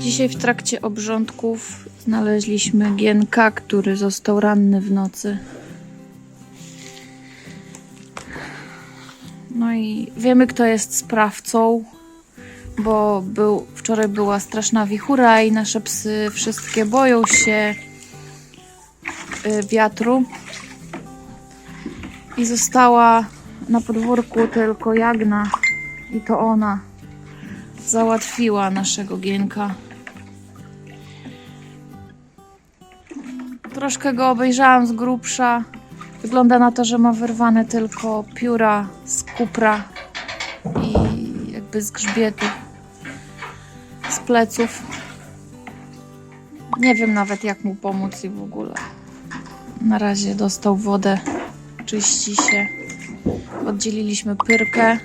Dzisiaj w trakcie obrządków znaleźliśmy gienka, który został ranny w nocy. No i wiemy, kto jest sprawcą, bo był, wczoraj była straszna wichura i nasze psy wszystkie boją się y, wiatru. I została na podwórku tylko Jagna i to ona załatwiła naszego gienka. Troszkę go obejrzałam z grubsza. Wygląda na to, że ma wyrwane tylko pióra z kupra i jakby z grzbietu, z pleców. Nie wiem nawet jak mu pomóc i w ogóle. Na razie dostał wodę, czyści się. Oddzieliliśmy pyrkę.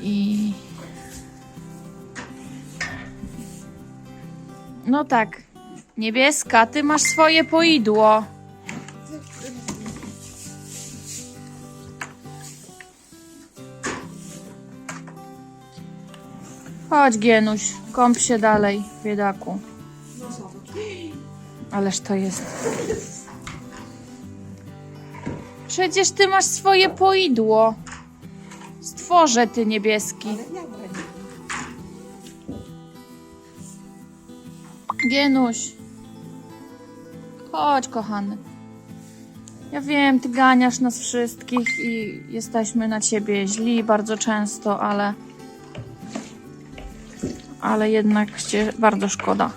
I. No tak. Niebieska, ty masz swoje poidło. Chodź, Gienuś, kąp się dalej, biedaku. Ależ to jest. Przecież ty masz swoje poidło. Stworze ty niebieski. Gienuś. Chodź, kochany. Ja wiem, ty ganiasz nas wszystkich i jesteśmy na ciebie źli bardzo często, ale. Ale jednak cię bardzo szkoda.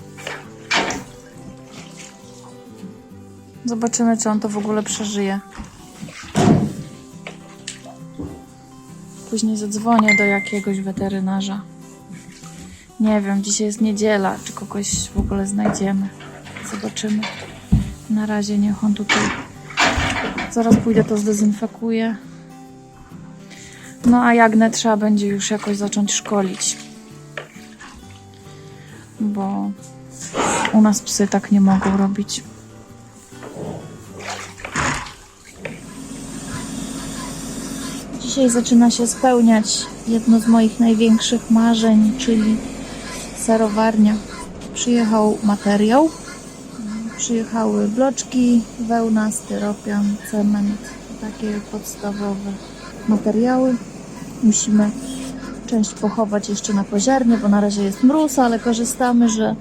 Zobaczymy, czy on to w ogóle przeżyje. Później zadzwonię do jakiegoś weterynarza. Nie wiem, dzisiaj jest niedziela, czy kogoś w ogóle znajdziemy. Zobaczymy. Na razie niech on tutaj. Zaraz pójdę, to zdezynfekuję. No a Jagnę trzeba będzie już jakoś zacząć szkolić. Bo u nas psy tak nie mogą robić. Dzisiaj zaczyna się spełniać jedno z moich największych marzeń, czyli serowarnia. Przyjechał materiał, przyjechały bloczki, wełna, styropian, cement, takie podstawowe materiały. Musimy część pochować jeszcze na poziarnie, bo na razie jest mróz, ale korzystamy, że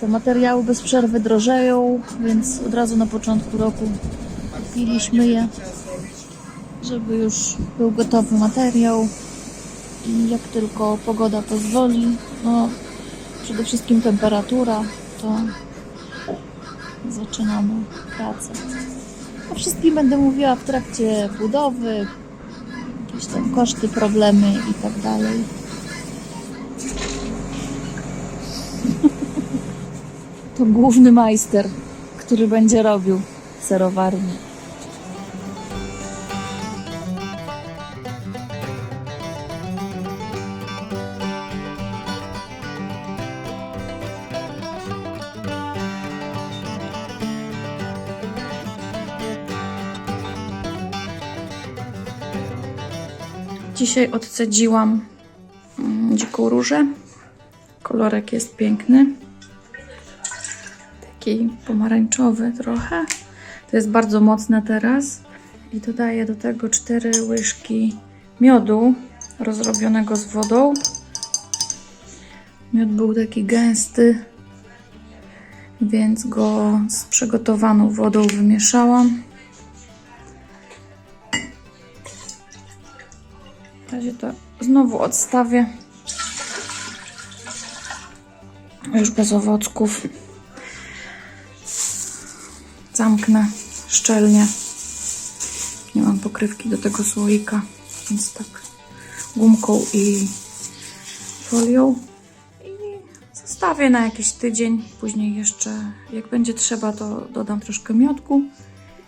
te materiały bez przerwy drożeją, więc od razu na początku roku kupiliśmy je żeby już był gotowy materiał i jak tylko pogoda pozwoli, no przede wszystkim temperatura, to zaczynamy pracę. O wszystkim będę mówiła w trakcie budowy, jakieś tam koszty, problemy i tak dalej. To główny majster, który będzie robił serowarnię. Dzisiaj odcedziłam mm, dziką różę. Kolorek jest piękny. Taki pomarańczowy trochę. To jest bardzo mocne teraz. I dodaję do tego cztery łyżki miodu rozrobionego z wodą. Miód był taki gęsty, więc go z przygotowaną wodą wymieszałam. Razie to znowu odstawię. Już bez owocków. Zamknę szczelnie. Nie mam pokrywki do tego słoika, więc tak gumką i folią. I zostawię na jakiś tydzień. Później jeszcze, jak będzie trzeba, to dodam troszkę miodku.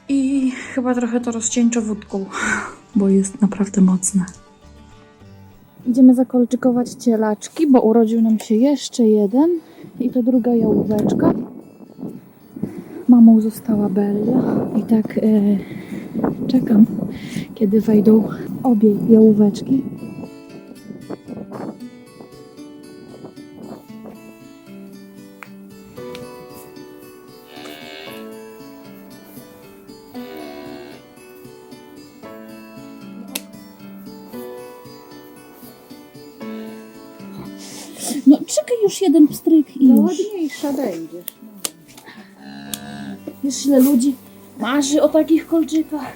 I chyba trochę to rozcieńczę wódką, bo jest naprawdę mocne. Idziemy zakolczykować cielaczki, bo urodził nam się jeszcze jeden i to druga jałóweczka. Mamą została Bella i tak e, czekam, kiedy wejdą obie jałóweczki. Jeden pstryk i No już. ładniejsza będziesz. Wiesz ile ludzi marzy o takich kolczykach.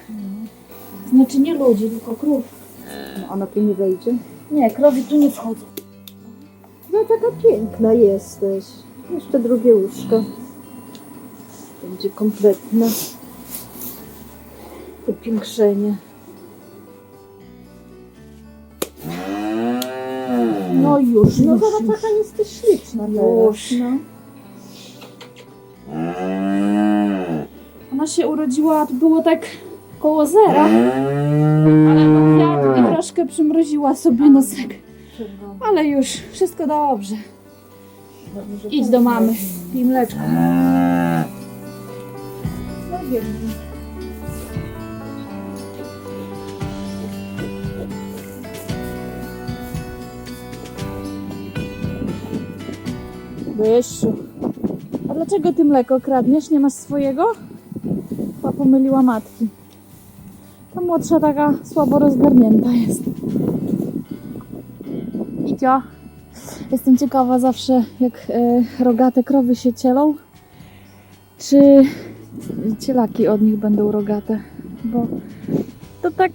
Znaczy nie ludzi, tylko krów. No, ona tu nie wejdzie. Nie, krowy tu nie wchodzą. No taka piękna jesteś. Jeszcze drugie łóżko. Będzie kompletne. Upiększenie. No już, No już, zobacz, już. jaka jesteś śliczna Już. teraz. No. Ona się urodziła, to było tak koło zera. Ale no wiatr i troszkę przymroziła sobie nosek. Ale już, wszystko dobrze. Idź do mamy, pij mleczko. No wiem. A dlaczego ty mleko kradniesz? Nie masz swojego? Chyba pomyliła matki. Ta młodsza taka słabo rozgarnięta jest. Icio. Jestem ciekawa zawsze, jak e, rogate krowy się cielą, czy cielaki od nich będą rogate, bo to tak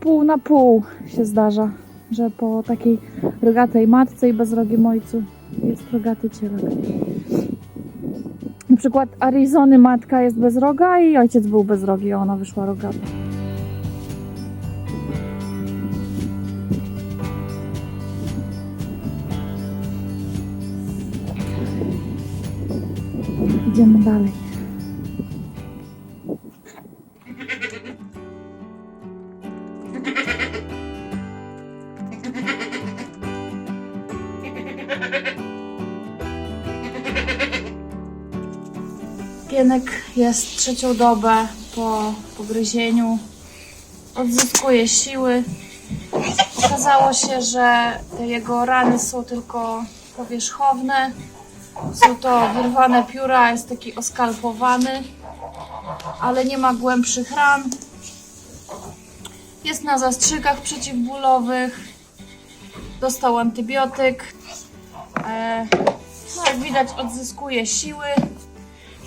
pół na pół się zdarza, że po takiej rogatej matce i bezrogim ojcu jest rogaty cielak. Na przykład Arizony matka jest bez roga i ojciec był bez a ona wyszła rogata. Idziemy dalej. Pienek jest trzecią dobę po pogryzieniu. Odzyskuje siły. Okazało się, że te jego rany są tylko powierzchowne. Są to wyrwane pióra, jest taki oskalpowany, ale nie ma głębszych ran. Jest na zastrzykach przeciwbólowych. Dostał antybiotyk. E, no jak widać odzyskuje siły.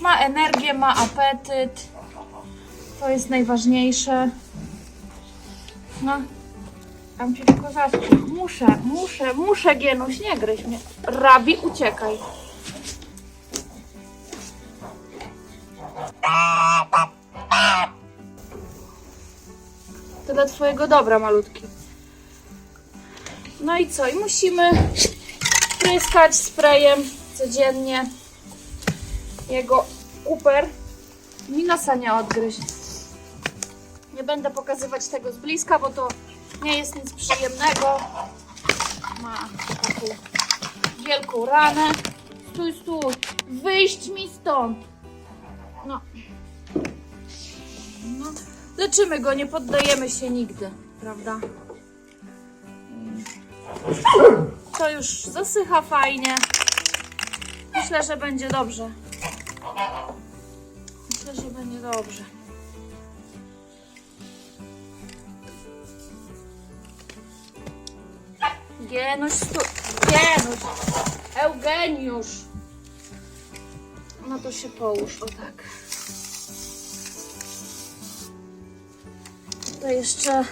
Ma energię, ma apetyt. To jest najważniejsze. No. Tam ci tylko zastrzyk. Muszę, muszę, muszę Gienuś, nie gryź mnie. Rabi, uciekaj. To dla twojego dobra, malutki. No i co? I musimy pryskać sprayem codziennie jego kuper. Mi nosa nie odgryźć. Nie będę pokazywać tego z bliska, bo to nie jest nic przyjemnego. Ma taką wielką ranę. Stój, stój. Wyjść mi stąd. No. no. Leczymy go, nie poddajemy się nigdy, prawda? To już zasycha fajnie. Myślę, że będzie dobrze. Dobrze. Genuś, stu... Genuś! Eugeniusz! No to się połóż, o tak. To jeszcze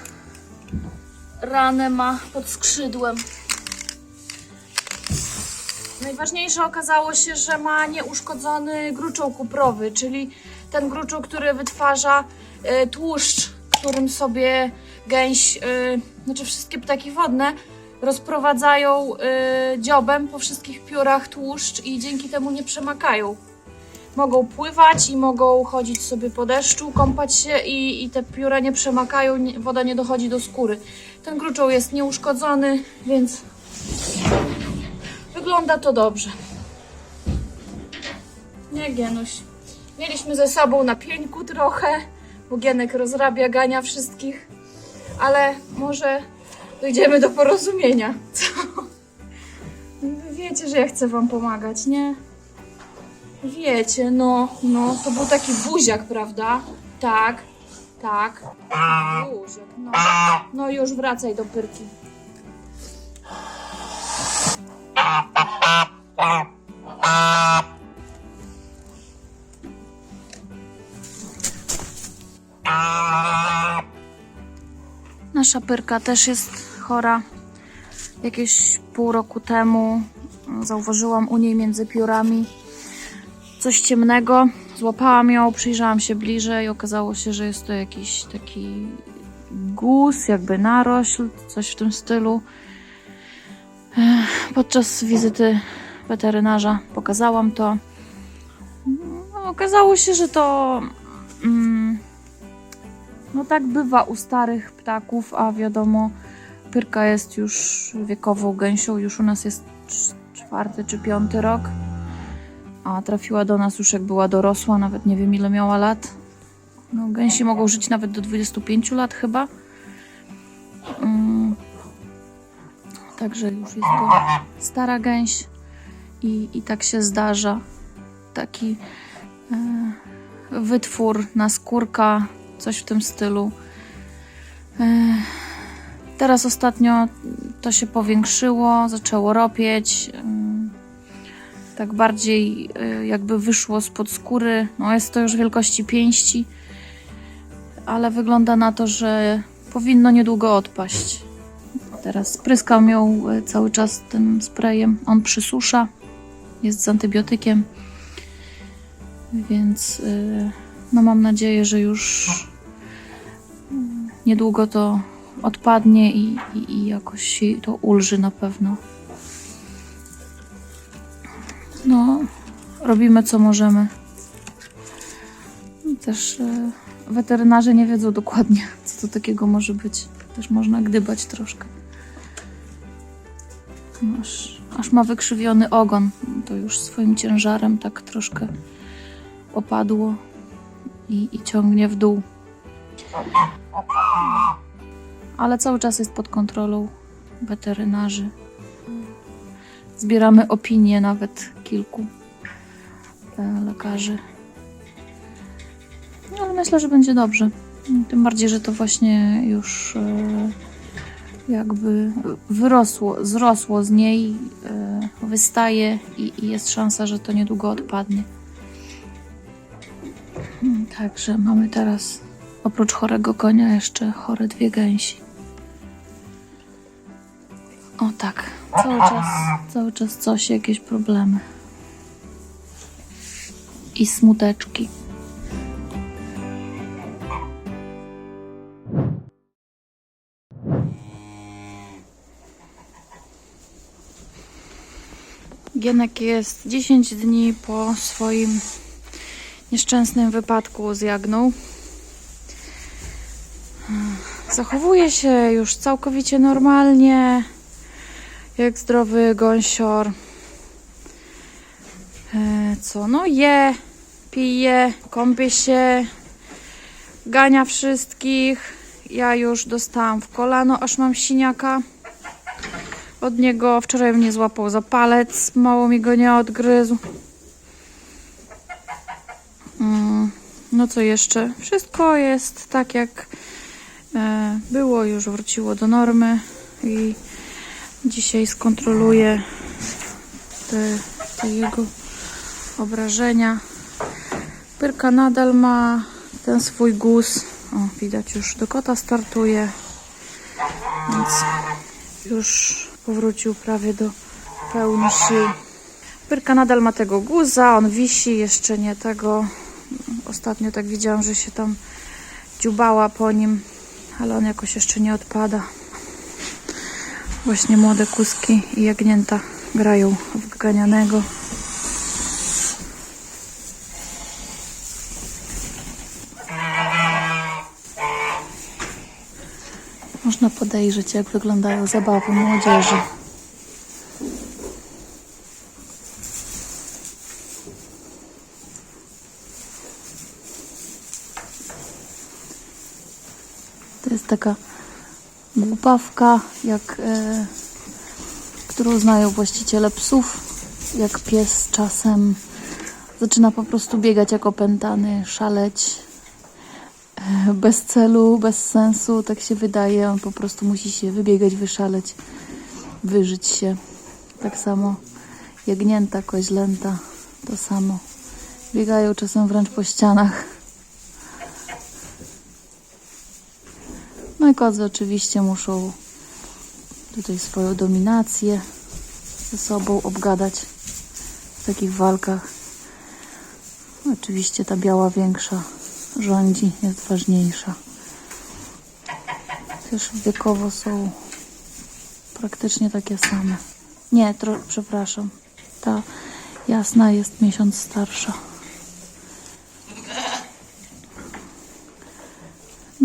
ranę ma pod skrzydłem. Najważniejsze okazało się, że ma nieuszkodzony gruczoł kuprowy, czyli ten gruczoł, który wytwarza y, tłuszcz, którym sobie gęś, y, znaczy wszystkie ptaki wodne rozprowadzają y, dziobem po wszystkich piórach tłuszcz i dzięki temu nie przemakają. Mogą pływać i mogą chodzić sobie po deszczu, kąpać się i, i te pióra nie przemakają, nie, woda nie dochodzi do skóry. Ten gruczoł jest nieuszkodzony, więc wygląda to dobrze. Nie, Gienuś. Mieliśmy ze sobą na pieńku trochę, bo Gienek rozrabia, gania wszystkich, ale może dojdziemy do porozumienia. Co? Wy Wiecie, że ja chcę wam pomagać, nie? Wiecie, no, no, to był taki buziak, prawda? Tak, tak. Buziak, no. No już wracaj do pyrki. Nasza pyrka też jest chora. Jakieś pół roku temu zauważyłam u niej między piórami coś ciemnego. Złapałam ją, przyjrzałam się bliżej. Okazało się, że jest to jakiś taki guz, jakby narośl, coś w tym stylu. Podczas wizyty weterynarza pokazałam to. No, okazało się, że to. Mm, no tak bywa u starych ptaków, a wiadomo, pyrka jest już wiekową gęsią, już u nas jest cz- czwarty czy piąty rok, a trafiła do nas już jak była dorosła, nawet nie wiem ile miała lat. No, gęsi mogą żyć nawet do 25 lat chyba. Mm. Także już jest to stara gęś i, i tak się zdarza. Taki e, wytwór na skórka, coś w tym stylu. Teraz ostatnio to się powiększyło, zaczęło ropieć. Tak bardziej y, jakby wyszło spod skóry. No jest to już wielkości pięści, ale wygląda na to, że powinno niedługo odpaść. Teraz spryskam ją y, cały czas tym sprayem. On przysusza, jest z antybiotykiem, więc y, no mam nadzieję, że już niedługo to odpadnie i, i, i jakoś to ulży na pewno. No, robimy co możemy. Też e, weterynarze nie wiedzą dokładnie, co to takiego może być. Też można gdybać troszkę. No, Aż, aż ma wykrzywiony ogon. To już swoim ciężarem tak troszkę opadło i, i ciągnie w dół ale cały czas jest pod kontrolą weterynarzy. Zbieramy opinie nawet kilku e, lekarzy. No, ale myślę, że będzie dobrze. Tym bardziej, że to właśnie już e, jakby wyrosło, zrosło z niej, e, wystaje i, jest szansa, że to niedługo odpadnie. Także mamy teraz oprócz chorego konia jeszcze chore dwie gęsi. O tak, cały czas, cały czas coś, jakieś problemy. I smuteczki. Gienek jest 10 dni po swoim nieszczęsnym wypadku z Jagną. Zachowuje się już całkowicie normalnie, jak zdrowy gąsior. E, Co? No je, pije, kąpie się, gania wszystkich. Ja już dostałam w kolano, aż mam siniaka. Od niego wczoraj mnie złapał za palec, mało mi go nie odgryzł. Mm, No co jeszcze? Wszystko jest tak jak było, już wróciło do normy i dzisiaj skontroluję te, te jego obrażenia. Pyrka nadal ma ten swój guz. O, widać już do kota startuje, więc już powrócił prawie do pełni. Pyrka nadal ma tego guza, on wisi, jeszcze nie tego. Ostatnio tak widziałam, że się tam dziubała po nim, ale on jakoś jeszcze nie odpada. Właśnie młode kuski i jagnięta grają w ganianego. Można podejrzeć, jak wyglądają zabawy młodzieży. To jest taka głupawka, jak, e, którą znają właściciele psów. Jak pies czasem zaczyna po prostu biegać jak opętany, szaleć e, bez celu, bez sensu, tak się wydaje. On po prostu musi się wybiegać, wyszaleć, wyżyć się. Tak samo Jagnięta, koźlęta, to samo. Biegają czasem wręcz po ścianach. No kozy oczywiście muszą tutaj swoją dominację ze sobą obgadać w takich walkach. Oczywiście ta biała większa rządzi, jest ważniejsza. Też wiekowo są praktycznie takie same. Nie, przepraszam. Ta jasna jest miesiąc starsza.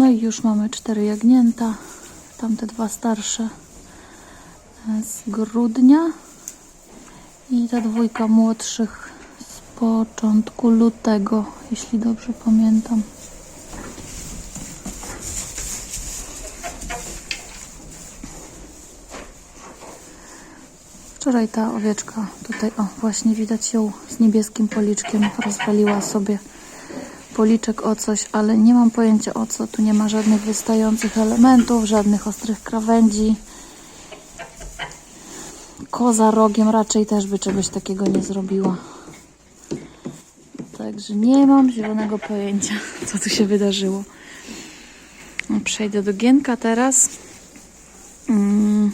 No i już mamy cztery jagnięta. Tamte dwa starsze e, z grudnia i ta dwójka młodszych z początku lutego, jeśli dobrze pamiętam. Wczoraj ta owieczka tutaj, o właśnie widać ją z niebieskim policzkiem, rozwaliła sobie policzek o coś, ale nie mam pojęcia o co. Tu nie ma żadnych wystających elementów, żadnych ostrych krawędzi. Koza rogiem raczej też by czegoś takiego nie zrobiła. Także nie mam zielonego pojęcia, co tu się wydarzyło. Przejdę do Gienka teraz. Mm.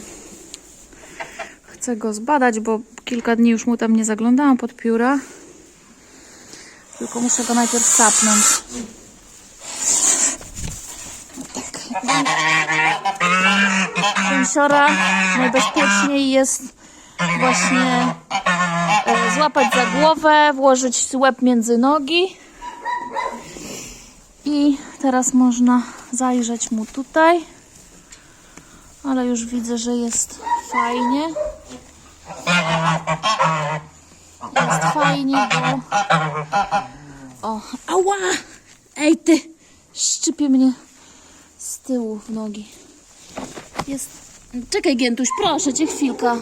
Chcę go zbadać, bo kilka dni już mu tam nie zaglądałam pod pióra. Tylko muszę go najpierw sapnąć. Tak. Kęsiora najbezpieczniej jest właśnie e, złapać za głowę, włożyć łeb między nogi. I teraz można zajrzeć mu tutaj. Ale już widzę, że jest fajnie. Jest fajnie, bo... O, ała! Ej ty! Szczypie mnie z tyłu w nogi. Jest... Czekaj Gientuś, proszę cię chwilka.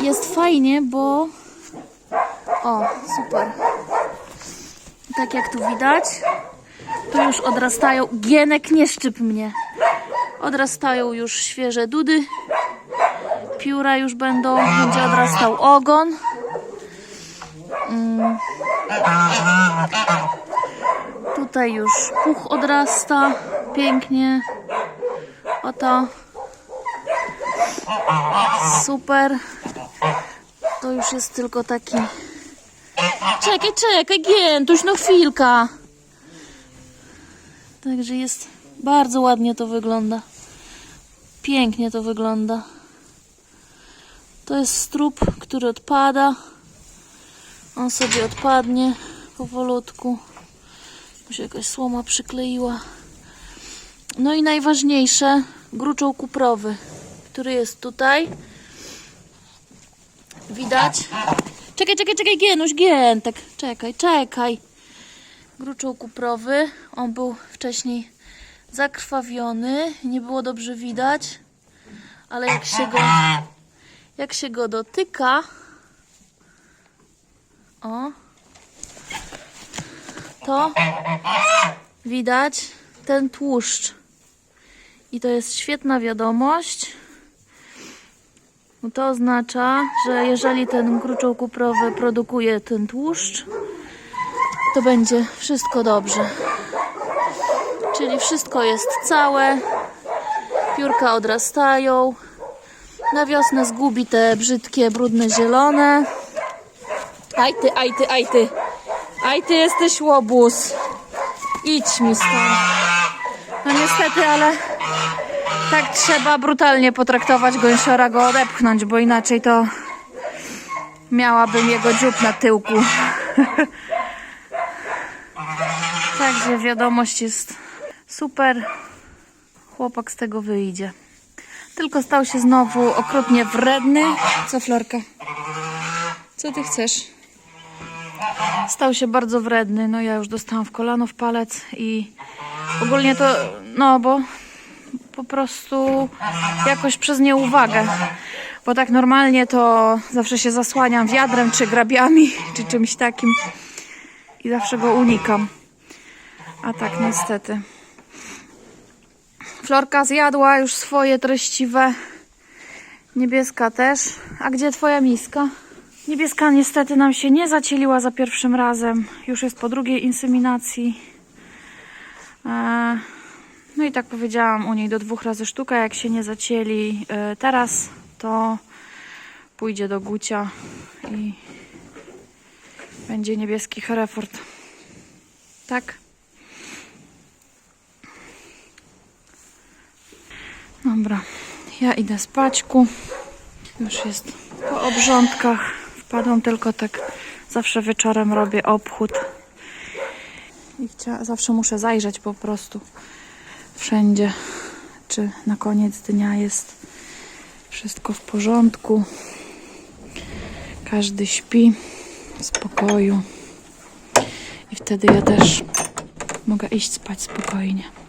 Jest fajnie, bo... O, super. Tak jak tu widać, tu już odrastają... Gienek, nie szczyp mnie. Odrastają już świeże dudy. Pióra już będą, będzie odrastał ogon. Tutaj już puch odrasta pięknie. Oto. Super. To już jest tylko taki. Czekaj, czekaj, Giętuś, no chwilka. Także jest bardzo ładnie to wygląda. Pięknie to wygląda. To jest strup, który odpada. On sobie odpadnie powolutku. Się jakaś słoma przykleiła. No i najważniejsze, gruczoł kuprowy, który jest tutaj. Widać? Czekaj, czekaj, czekaj, Gienuś, Giętek. Czekaj, czekaj. Gruczoł kuprowy. On był wcześniej zakrwawiony. Nie było dobrze widać. Ale jak się go, jak się go dotyka, o, to widać ten tłuszcz. I to jest świetna wiadomość. Bo To oznacza, że jeżeli ten gruczoł kuprowy produkuje ten tłuszcz, to będzie wszystko dobrze. Czyli wszystko jest całe, piórka odrastają, na wiosnę zgubi te brzydkie, brudne zielone. Aj ty, aj ty, aj ty. Aj ty jesteś łobuz. Idź mi stąd. No niestety, ale tak trzeba brutalnie potraktować gąsiora, go odepchnąć, bo inaczej to miałabym jego dziób na tyłku. Także wiadomość jest super. Chłopak z tego wyjdzie. Tylko stał się znowu okrutnie wredny. Co, Florka? Co ty chcesz? Stał się bardzo wredny. No ja już dostałam w kolano, w palec i ogólnie to, no bo po prostu jakoś przez nieuwagę. Bo tak normalnie to zawsze się zasłaniam wiadrem, czy grabiami, czy czymś takim. I zawsze go unikam. A tak niestety. Florka zjadła już swoje treściwe. Niebieska też. A gdzie twoja miska? Niebieska niestety nam się nie zacieliła za pierwszym razem. Już jest po drugiej inseminacji. E, No i tak powiedziałam u niej do dwóch razy sztuka. Jak się nie zacieli e, teraz, to pójdzie do Gucia i będzie niebieski Hereford. Tak? Dobra, ja idę spaćku. Już jest po obrządkach. Wpadłam tylko tak, zawsze wieczorem robię obchód. I zawsze muszę zajrzeć po prostu wszędzie, czy na koniec dnia jest wszystko w porządku. Każdy śpi w spokoju. I wtedy ja też mogę iść spać spokojnie.